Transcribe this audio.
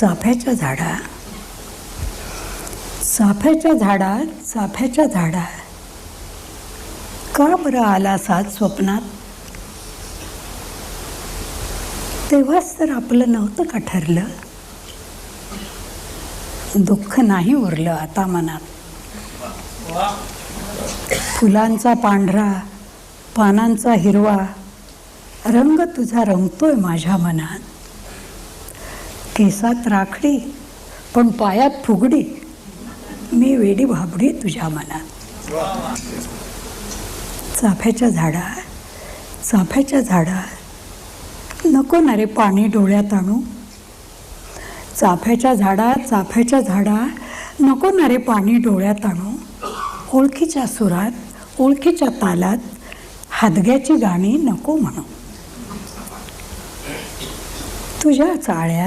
चाफ्याच्या झाडा चाफ्याच्या झाडात चाफ्याच्या झाडा का बरं आला सात स्वप्नात? तेव्हाच तर आपलं नव्हतं का ठरलं? दुःख नाही उरलं आता मनात. फुलांचा पांढरा पानांचा हिरवा रंग तुझा रंगतोय माझ्या मनात. केसात राखडी पण पायात फुगडी. मी वेडी भाबडी तुझ्या मनात. चाफ्याच्या झाडा चाफ्याच्या झाडा नको ना रे पाणी डोळ्यात आणू. चाफ्याच्या झाडा चाफ्याच्या झाडा नको ना रे पाणी डोळ्यात आणू. ओळखीच्या सुरात ओळखीच्या तालात हादग्याची गाणी नको म्हणू. तुझ्या चाळ्यात